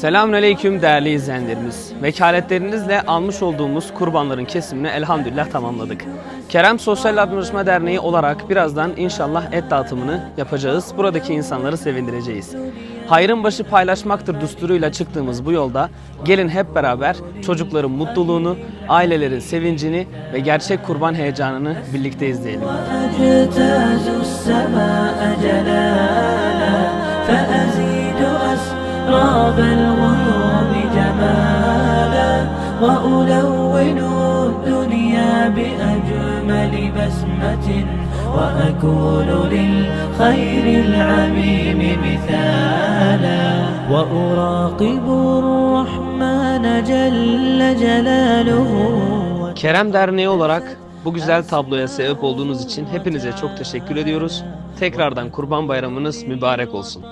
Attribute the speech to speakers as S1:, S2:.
S1: Selamünaleyküm değerli izleyenlerimiz. Vekaletlerinizle almış olduğumuz kurbanların kesimini elhamdülillah tamamladık. Kerem Sosyal Yardımlaşma Derneği olarak birazdan inşallah et dağıtımını yapacağız. Buradaki insanları sevindireceğiz. Hayrın başı paylaşmaktır düsturuyla çıktığımız bu yolda gelin hep beraber çocukların mutluluğunu, ailelerin sevincini ve gerçek kurban heyecanını birlikte izleyelim.
S2: أسراب الغيوم جمالا وألون الدنيا بأجمل بسمة وأكون للخير العميم مثالا وأراقب الرحمن جل جلاله
S1: Kerem Derneği olarak bu güzel tabloya sebep olduğunuz için hepinize çok teşekkür ediyoruz. Tekrardan Kurban Bayramınız mübarek olsun.